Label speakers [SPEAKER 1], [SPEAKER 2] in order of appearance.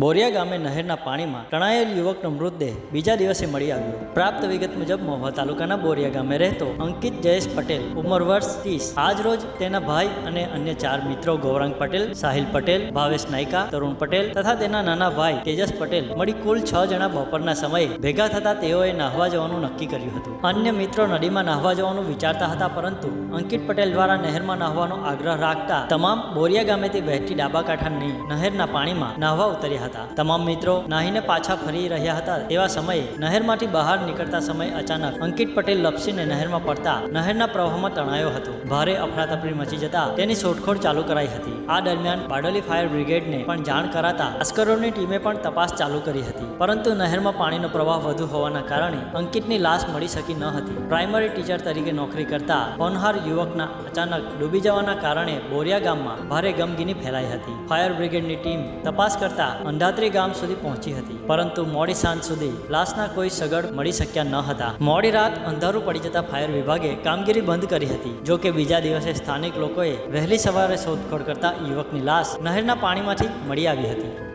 [SPEAKER 1] બોરિયા ગામે નહેરના પાણીમાં તણાયેલ યુવકનો મૃતદેહ બીજા દિવસે મળી આવ્યો. પ્રાપ્ત વિગત મુજબ મહુવા તાલુકાના બોરિયા ગામે રહેતો અંકિત જયેશ પટેલ ઉંમર વર્ષ ત્રીસ. આજ રોજ તેના ભાઈ અને અન્ય ચાર મિત્રો ગૌરાંગ પટેલ, સાહિલ પટેલ, ભાવેશ નાયકા, તરુણ પટેલ તથા તેના નાના ભાઈ તેજસ પટેલ મળી કુલ છ જણા બપોરના સમયે ભેગા થતા તેઓએ નાહવા જવાનું નક્કી કર્યું હતું. અન્ય મિત્રો નદીમાં નાહવા જવાનું વિચારતા હતા, પરંતુ અંકિત પટેલ દ્વારા નહેરમાં નાહવાનો આગ્રહ રાખતા તમામ બોરિયા ગામેથી વહેતી ડાબા કાંઠાની નહેરના પાણીમાં નાહવા ઉતર્યા હતા. તમામ મિત્રો નાહીને પાછા ફરી રહ્યા હતા તેવા સમયે નહેરમાંથી બહાર નીકળતા સમયે અચાનક અંકિત પટેલ લપસીને નહેરમાં પડતા નહેરના પ્રવાહમાં તણાયો હતો. ભારે અફરાતફરી મચી જતા તેની શોધખોળ ચાલુ કરાઈ હતી. આ દરમિયાન બારડોલી ફાયર બ્રિગેડને પણ જાણ કરાતા અસ્કરોની ટીમે પણ તપાસ ચાલુ કરી હતી. પરંતુ નહેરમાં પાણીનો પ્રવાહ વધુ હોવાના કારણે અંકિતની લાશ મળી શકી ન હતી. પ્રાઇમરી ટીચર તરીકે નોકરી કરતા હોનહાર યુવકના અચાનક ડૂબી જવાના કારણે બોરિયા ગામમાં ભારે ગમગીની ફેલાઈ હતી. ફાયર બ્રિગેડની ટીમ તપાસ કરતા અંધાત્રી ગામ સુધી પહોંચી હતી. પરંતુ મોડી સાંજ સુધી લાશના કોઈ સગડ મળી શક્યા ન હતા. મોડી રાત અંધારું પડી જતા ફાયર વિભાગે કામગીરી બંધ કરી હતી. જો કે બીજા દિવસે સ્થાનિક લોકોએ વહેલી સવારે શોધખોળ કરતા યુવકની લાશ નહેરના પાણીમાંથી મળી આવી હતી.